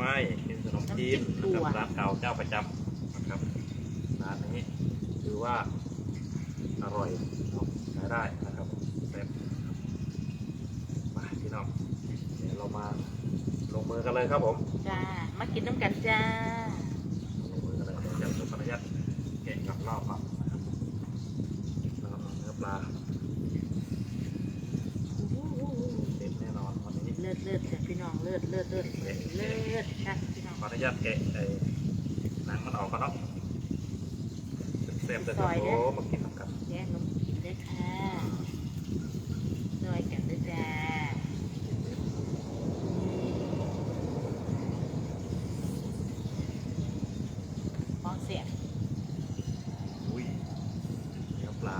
เยอะแยะมากมายเป็นขนมจีนน้ำจิ้นะมครับถั่วร้านเก่าเจ้าประจำนะครับร้านนี้ถือว่าอร่อยเนาะใช้ได้นะครับแซ่บครับมาพี่น้องเดี๋ยวเรามาลงมือกันเลยครับผมจ้ามากินน้ำกันจ้าลงมือกันเลยเดี๋ยวจะสุขภาพแกะกับรอบครับนะครับแล้วก็เนื้อปลาเด็ดแน่นอนวันนี้ เลิศเลิศจ้ะพี่น้องเลิศเลิศเลิศเลิศเลิศค่ะพี่น้อง ขออนุญาตแกะไอ้หนังมันออกก่อนเนาะเซฟแต่โอ้มากินน้ำกัน แย่งนมกินด้วยค่ะหน่อยกันด้วยจ้าฟองเสียง อุ้ยเนื้อปลา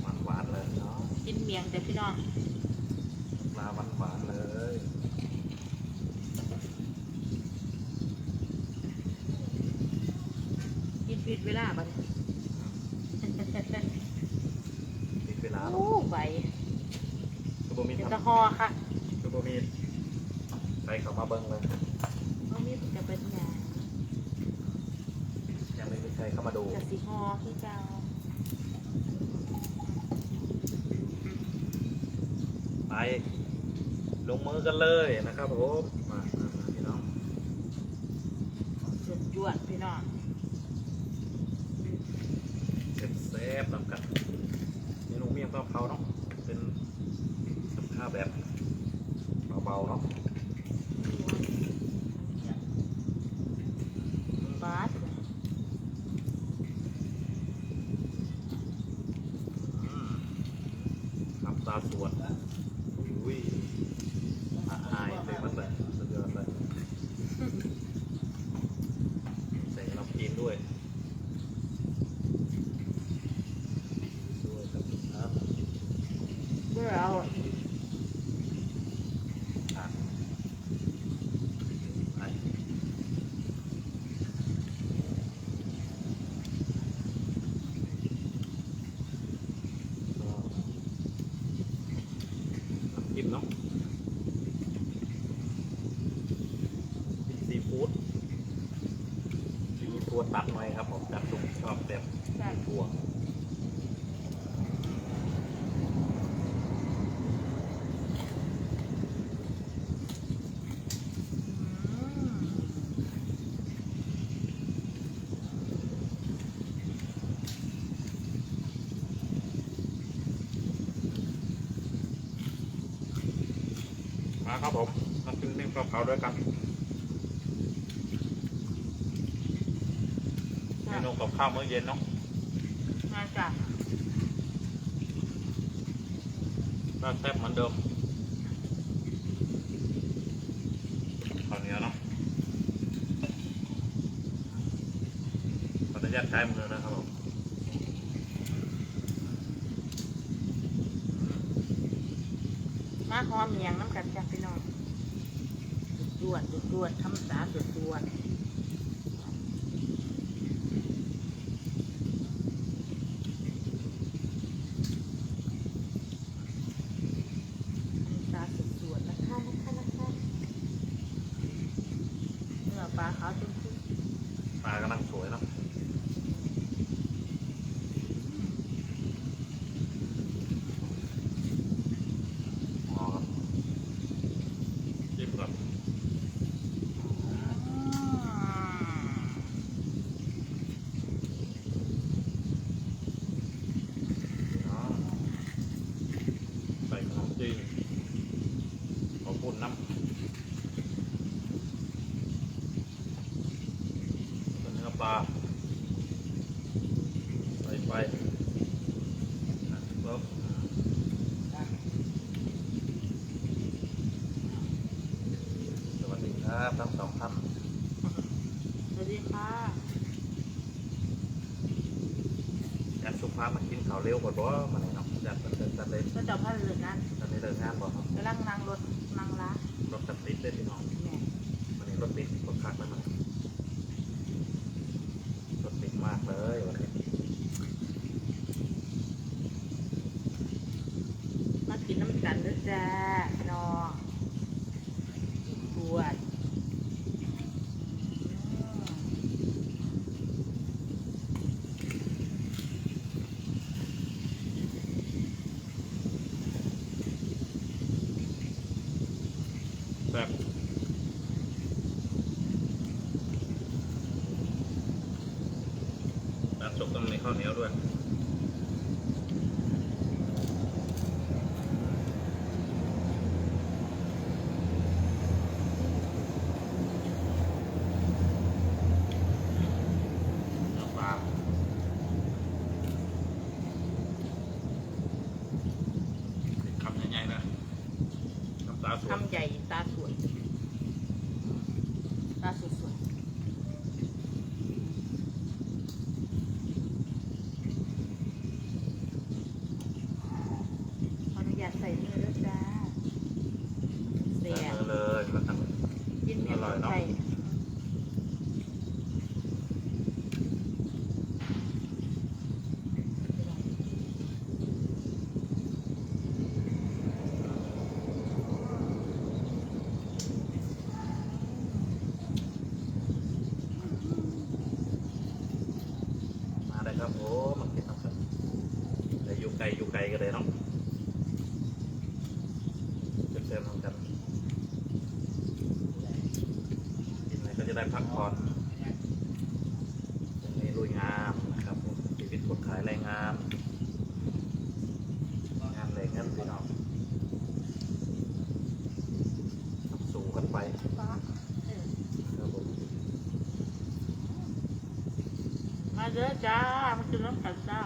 หวานหวานๆเลยเนาะ กิน เมียงจ้ะพี่น้องปลาหวานหวานๆเลยกินปิดเวลาบัดมีเวลาโอ้ใบคือบ่มีเดี๋ยวทำจะห่อค่ะคือบ่มีใครเข้ามาเบิ้งเลย เขามีจะเป็นงาน ยังไม่มีใครเข้ามาดู จะสีห่อคือเจ้า ไปลงมือ กันเลยนะครับผมมามามาพี่น้อง สุดจวดพี่น้อง เซ็แซ่บๆนำกันเมนูเมี่ยงปลาเผาเนาะเป็นกับข้าวแบบเบาๆเนาะ บาส อืมทำตาสวนอุ้ยอาอายเลยมันเลยสุดยอดเลยใส่น้ำจีนด้วยด้วยครับ เมื่อเรา อะไปก็น้ำจิ้มเนาะซีฟู้ดมี ตัวตัดหน่อยครับผมจัดสุกชอบแบบใส่ตัวมาครับผมมากินเมี่ยงปลาเผาด้วยกันเมนูกับ ข้าวมื้อเย็นเนาะมาจ้ะก็แซ่บเหมือนเดิมข้าวเหนียวเนาะขออนุญาตใช้มือนะครับผมมาหอมเมียงน้ำกันจ้ะพี่น้องจวดจวดจวดทำสาจวดจวดทำสาจวดจวดนะคะนะคะนะคะเนื้อปลาขาวจุ้ม ปลากำลังสวยเนาะอ๋อครับจิ้มก่อน เนาะใส่ขนมจีน ขอบคุณน้ำแล้วก็เนื้อปลา 你要乱。 มาเยอะจ้ามันกินน้ำกันจ้า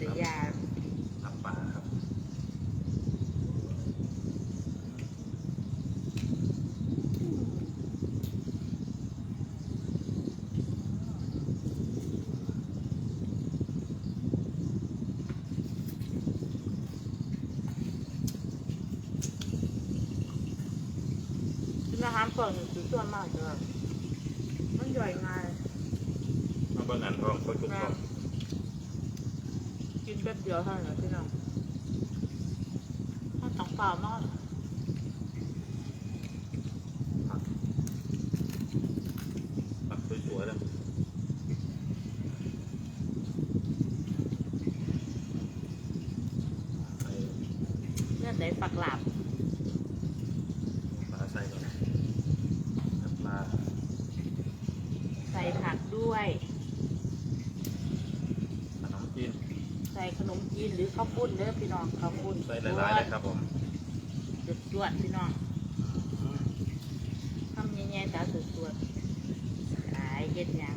สยาลำป่าครับอาหารเปิดคือส่วนมากเลยมันย่อยง่ายมาเบิ่งนั้นก็ Giờ hai. มจีนหรือข้าวปุ้นเด้อพี่น้องข้าวปุ้นใส่หลายๆเลยครับผมสุดจวดพี่น้องทำแง่ๆตาสุดยอดขายเฮ็ดยั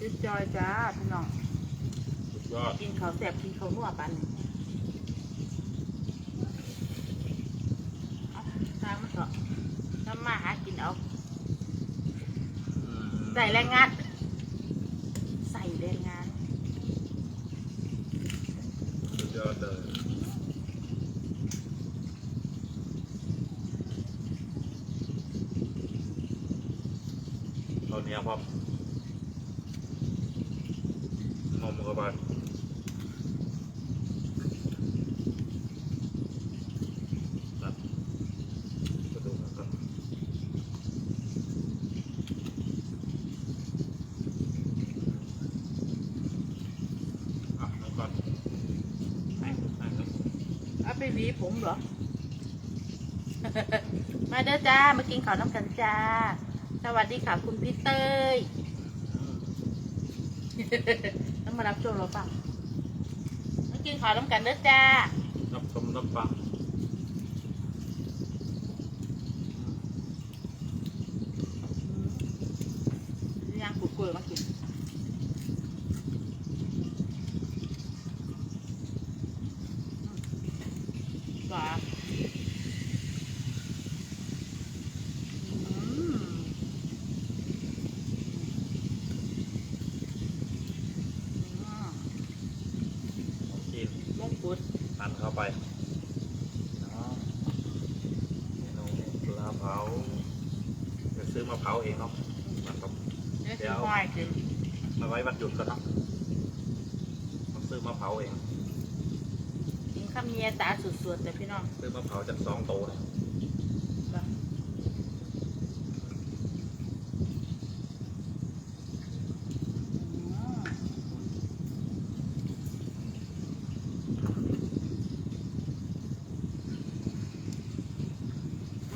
จุดจอยจ้าพี่น้องกินข้าวแสบกินข้าวนัวปันนี่าทามันเทำมาหากินเอาใส่แรงงาน ไปหวีผมเหรอ มาเด้อจ้า มากินข้าวน้ำกันจ้า สวัสดีค่ะคุณพี่เต้ย ต้องมารับชมเราฟังมากินข้าวน้ำกันเด้อจ้า รับชมรับฟัง ย่างกุดกล้วยมากินหวานอืมอืม กิน มงกุฎ ทานเข้าไปเนาะเมนูปลาเผาจะซื้อ มาเผาเองเนาะนะครับเนื้อชิ้นห้อยคือมาไว้วันหยุดก็เนาะมาซื้อมาเผาเองกินข้าวเมียตาสุดๆแต่พี่น้องซื้อมาเผาจากซองโตเลย แบบอืม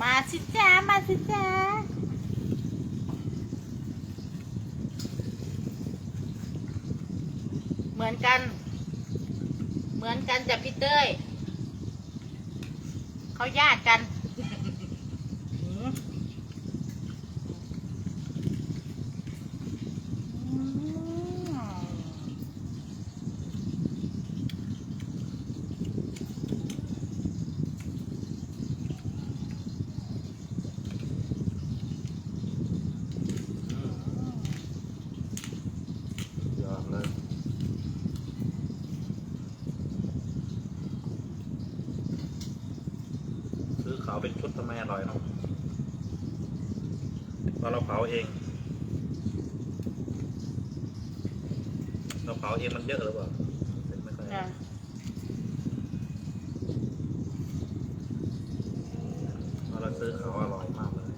มาสิจ้า มาสิจ้า เหมือนกัน เหมือนกันจ้ะพี่เต้ย เขาญาติกัน อืมอืมยอดเลยซื้อขาวเป็น ชุดทำไมอร่อยครับตอนเราเผาเองเราเผาเองมันเยอะหรือเปล่าเป็นไม่ค่อย จ้ะ เพราะเราซื้อเขาอร่อยมากเลย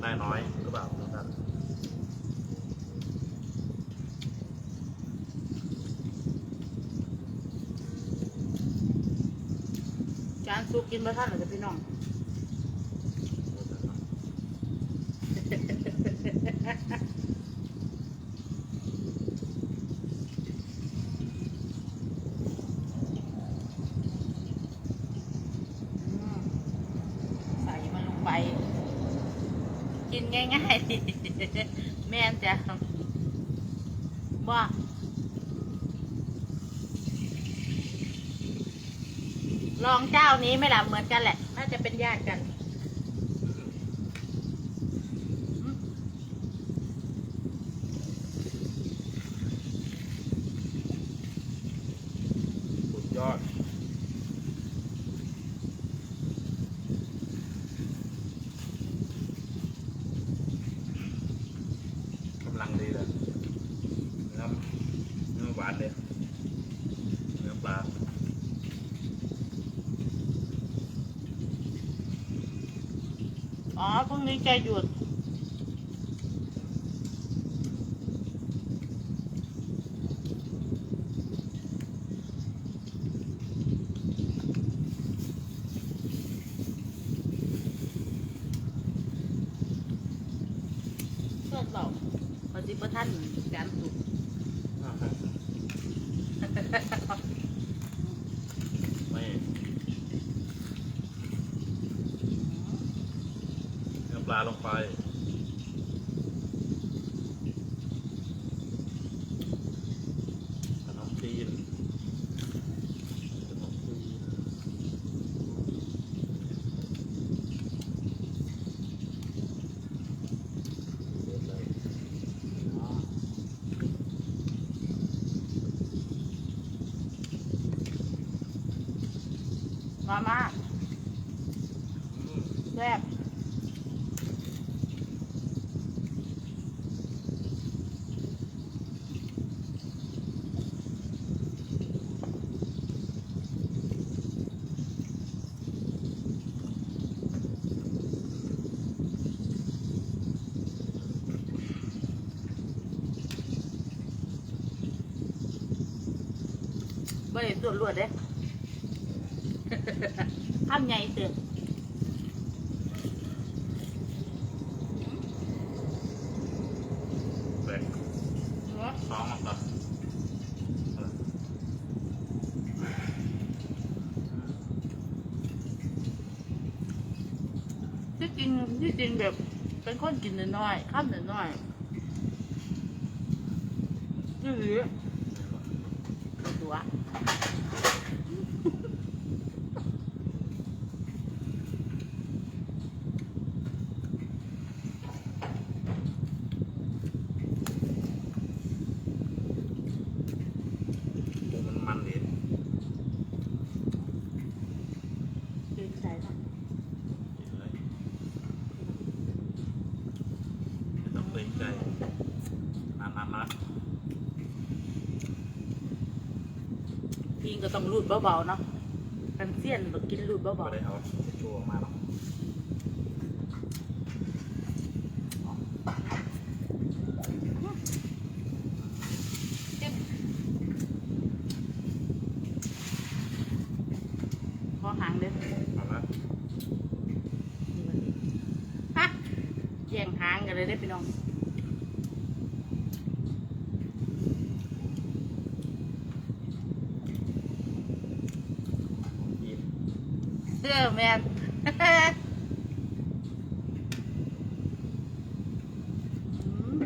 ได้น้อยหรือเปล่าทุกท่าน จานซุปกินมาท่านหรือจะพี่น้อง อืมใส่มันลงไป กินง่ายๆ แม่นจ้ะว่าลองเจ้า นี้ไม่ล่ะเหมือนกันแหละ น่าจะเป็นญาติกันอืม สุดยอด กำลังดีเลยเนื้อเนื้อหวานเลย เนื้อปลา อ๋อพรุ่ง มาม่าแซ่บไม่ได้ตรวจรวดเด้ ข้ามใหญ่เตือนแบ่งสองมันก่อนที่จริงที่จริงแบบเป็นคนกินน้อยๆข้ามน้อยๆนี่หรือตัว หมูมันมันดี กินใจเนาะ กินเลยไม่ ต้องเกรงใจนานๆนะพิงก็ต้องรูดเบาๆเนาะกันเสี้ยนแบบกินรูดไม่เบาได้เอาทิชชู่ออกมาหรอก ๆพอหางเด้อ เอาละ ฮะแย่งหางกันเลยได้อพี่น้อง กิน เออแมน อืม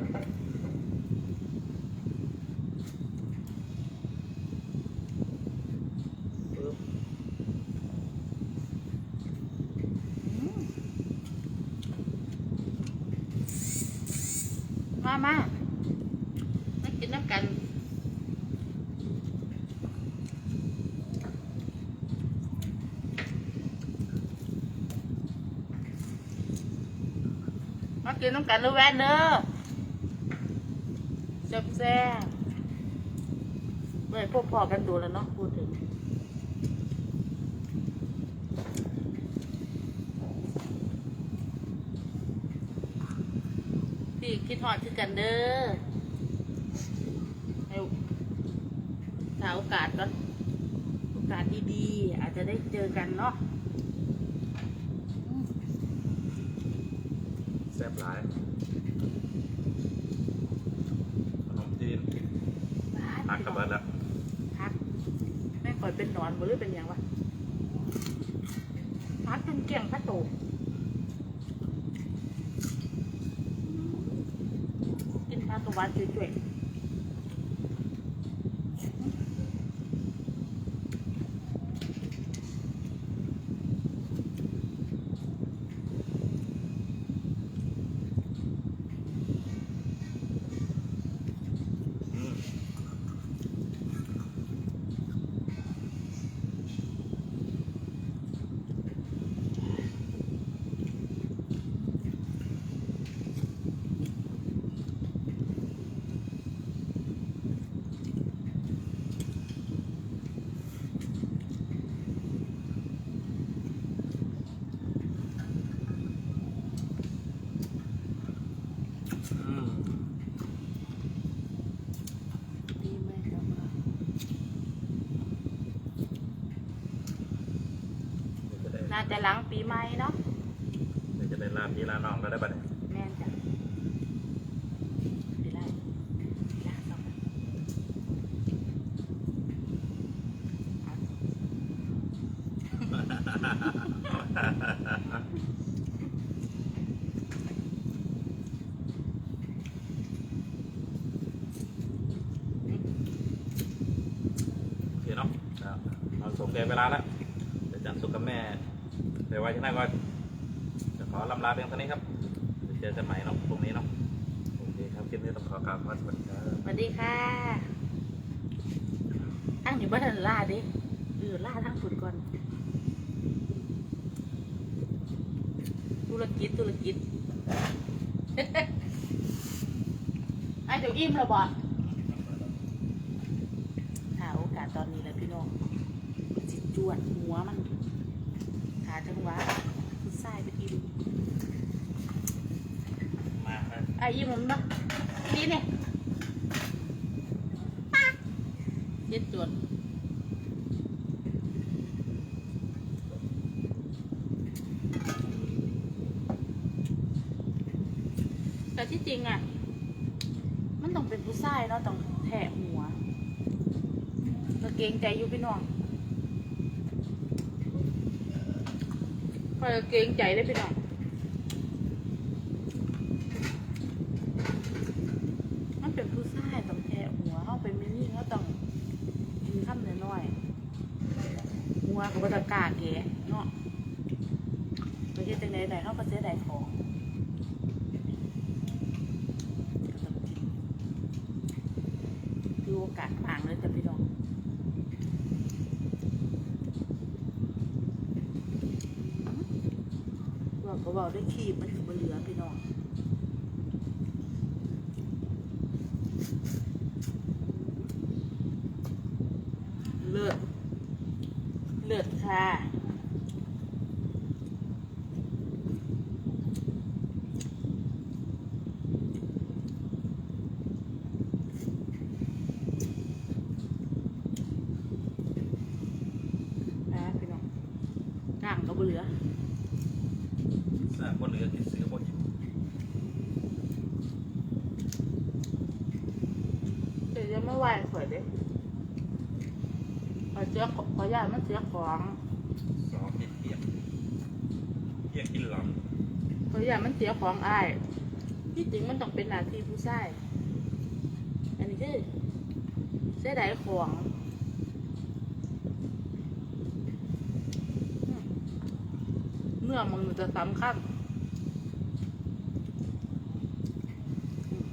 ปึ๊บ อืมมามามากินน้ำกัน มา กินน้ำกันแล้วแวนเนอะแซ่บแซ่บเมื่อพวกพอกันดูแล้วเนาะพูดถึงพี่คิดฮอดคือกันเด้อให้ถ้าโอกาสก็โอกาสดีๆ อาจจะได้เจอกันเนาะอืม แซ่บหลายขนมจีนบ้านหักกับเบิร์ดแล้ว พักแม่งคอยเป็นหนอนบ่หรือเป็นหยังวะพักจนเกลี่ยงพัดโตกินพักกบหวานจุ่ยๆ อืม อืม ดีไหมครับ เดี๋ยว จะได้น่าจะหลังปีใหม่เนาะเดี๋ยวจะได้ลาพี่ลาน้องก็ได้บัดนี้แม่นจ้ะไปไล่ลากต่อไปอืมโอเคเนาะครับเราส่งเกินเวลาแล้วเดี๋ยวจันสุกกับแม่ ไปไว้ที่นั่นก่อนจะขอลำลาเพียงเท่านี้ครับเดี๋ยวเจอกันใหม่เนาะพรุ่งนี้เนาะโอเคครับคลิปนี้ต้องขอกราบขอสวัสดีครับสวัสดีค่ะตั้งอยู่บ้านล่าดิเออล่าทั้งฝุ่นก่อนธุรกิจธุรกิจไอ้เดี๋ยวอิ่มแล้วบ่หาโอกาสตอนนี้แหละพี่น้องจิตจวดหัวมันาจังหวะคุณสายไปกินมาครับไอ้ยี่มมันบ้าดีเนี่ยป้เย็ดจวนแต่ที่จริงอะ มันต้องเป็นผู้ชายเนาะต้องแทะหัวก็เกรงใจอยู่พี่น้อง เกรงใจได้พี่น้อง มันเป็นผู้ชายต้องแทะหัวเขาเป็นมินี่เขาต้องกินข้ามน้อยๆหัวก็บ่ตะกล้าแกะเนาะไปเฮ็ดจังไดได้เขาก็เสียดายของก็ต้องกินดูโอกาสอ่างเลยจ้ะพี่น้องบ อกก็บอกได้ขีบมันถึงบ่เหลือพี่น้อง เลือดเลือดค่ะนะพี่น้องกลางก็บ่เหลือ สร้างคนเหลือกินเสือบ่กิน เดี๋ยวจะไม่ไหวสวยเด้ขอเสี ยขอขออนุญาตมันเสียของสองกินเปียกเปียกกินหลังขออนุญาตมันเสียของอ้ายที่จริงมันต้องเป็นหน้าที่ผู้ชายอันนี้คือเสียดายของอืมเนื้อมันจะสำคัญอืม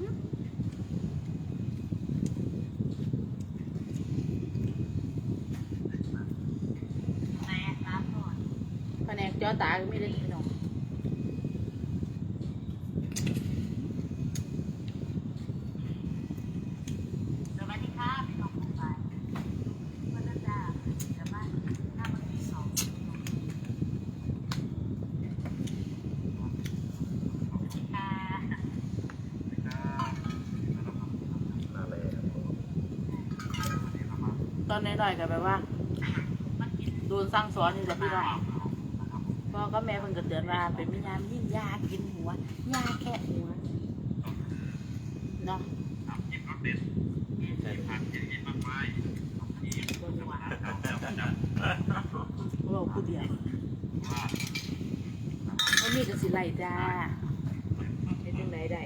อืม แม่รับก่อน แผนกจอตาก็ไม่ได้พี่น้อง สวัสดีค่ะพี่น้องผู้ชายวันนั้นจ้าจะบ้านหน้าบันทีสองค่ะ น่าแล ตอ นน้อยๆก็แบบว่ามันกินโดนสั่งสอนอยู่แต่พี่น้องพ่อก็แม่เพิ่นก็เตือนว่าเป็นมิญามยิ่งยากินหัวยาแค่หัวเนาะใช่เราผู้เดียววันนี้ก็สิไล่จ้าเป็นจังไดได้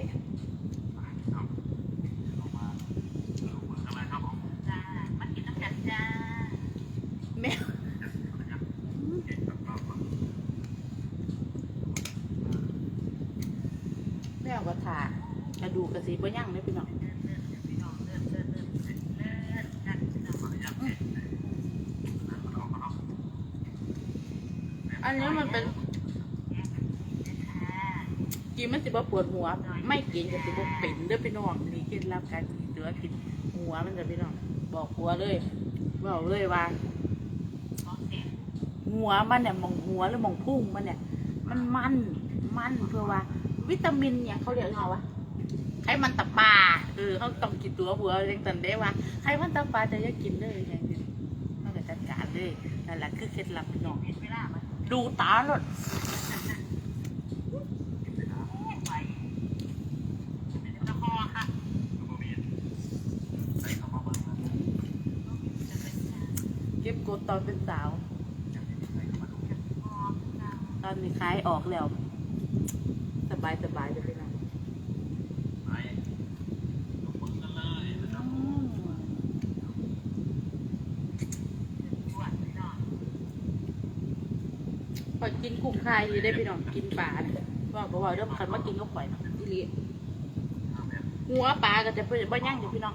จ้ามันกินน้ำกันจ้า แมวแมวก็ถากระดูกกระสีบ่ยั่งเลยพี่น้อง เลือดเลือดพี่น้องเลือดเลือดเลือดเลือดเลือดกันพี่น้อง อั นนี้มันเป็นกินมันสิบ่ปวดหัว ไม่กินก็สิบ่เป็นเด้อพี่น้องนี่เคล็ดลับการกินเสือกินหัวมันจะพี่น้องบอกหัวเลยบอกเลยว่าหัวมันเนี่ยมองหัวหรือมองพุ่งมันเนี่ย มันมันมันเพื่อว่า วิตามินเนี่ยเขาเรียกไงวะไขมันตับปลาเออเขาต้องกินตัวหัวเรียงตันได้ว่าไขมันตับปลาจะอยากกินเลยอย่างนี้ต้องจัดการเลยนั่นแหละคือเคล็ดลับพี่น้อง ดูตาหลดเป็นคอค่ะจะเป็นจ้าเก็บกดตอนเป็นสาว ตอนนี้คล้ายออกแล้ว สบายสบายจะเป็นอืม ปวดพี่น้อง พอ กินกุ้งคายดีได้พี่น้องกินปลาเนี่ยว่าก็ว่าเริ่มคันมากินก็ข่อยนะอีหลีหัวปลาก็จะเป็นบ่ย่างอยู่พี่น้อง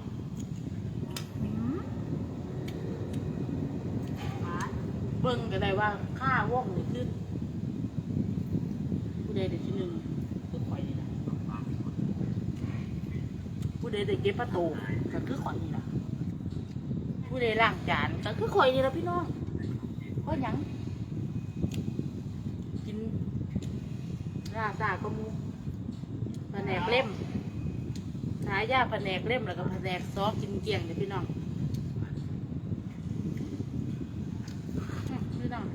เบิ่งก็ได้ว่าค่าว่องนี่ขึ้นผู้ใดได้ที่หนึ่งคือข่อยนี่นะผู้ใดได้เก็บประตูก็คือข่อยนี่นะผู้ใดล้างจานก็คือข่อยนี่ละพี่น้องเพราะยัง ยาตาก็มูแผนกเล่มขายย่าแผนกเล่มแล้วก็แผนกซอกินเกี่ยงเนี่ยพี่น้องพี่น้อง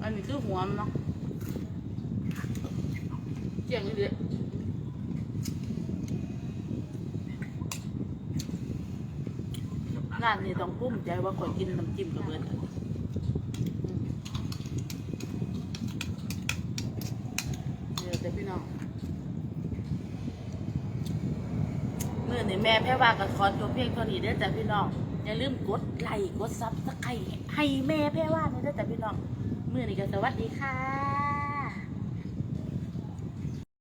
อันนี้คือหัวมันเนาะเกี่ยงนี่เดียนั่นนี่ต้องพุ่มใจว่าคยกินน้ำจิ้มกับเบิร์ด แม่แพ่ว่ากับคอนตัวเพียงเท่านี้เด้อจ้ะพี่น้อง อย่าลืมกดไลค์กดซับสไครต์ให้แม่แพ่ว่าเนี่ยเด้อจ้ะพี่น้องเมื่อนี้ก็สวัสดีค่ะ